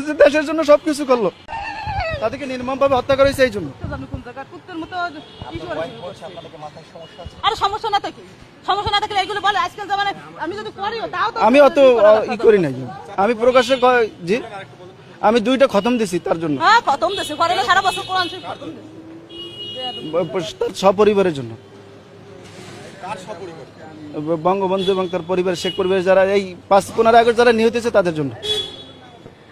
লাগতেছে দেশের জন্য সবকিছু করল। তাদেরকে নির্মমভাবে হত্যা করেছে এই জন্য। জানি কোন জায়গায়? কুত্তের মতো ই করেছে। আরে সমস্যা না থাকে সমস্যা না থাকলে এইগুলো বলে আজকাল জামানে আমি যদি করিও তাও তো আমি অত ই করি নাই। আমি প্রকাশ্যে জি আমি দুইটা খতম দিছি তার জন্য। হ্যাঁ করে তার সপরিবারের জন্য। বঙ্গবন্ধু এবং তার পরিবার শেখ পরিবারের যারা এই পাঁচ পনেরো আগস্ট যারা নিহত হয়েছে তাদের জন্য।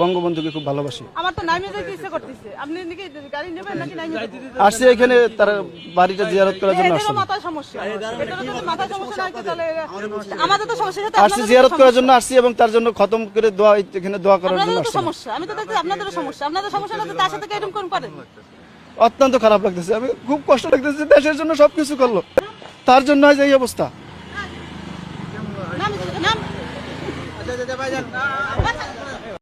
বঙ্গবন্ধুকে খুব ভালোবাসি। আমার তো নাইমে যেতে ইচ্ছে করতেছে। আপনি নাকি গাড়ি নেবেন নাকি নাইমে যেতে? এখানে তার বাড়িটা জিয়ারত করার জন্য আসছি। সমস্যা। সমস্যা না তাহলে আমাদের তো সমস্যা সাথে আসছি জিয়ারত করার জন্য আসছি এবং তার জন্য খতম করে দোয়া এখানে দোয়া করার জন্য আসছি। সমস্যা আমি তো দেখছি আপনাদেরও সমস্যা। আপনাদের সমস্যা না তো তার সাথে এরকম কোন পারেন অত্যন্ত খারাপ লাগতেছে। আমি খুব কষ্ট লাগতেছে দেশের জন্য সবকিছু করল। তার জন্য আজ এই অবস্থা। নাম নাম।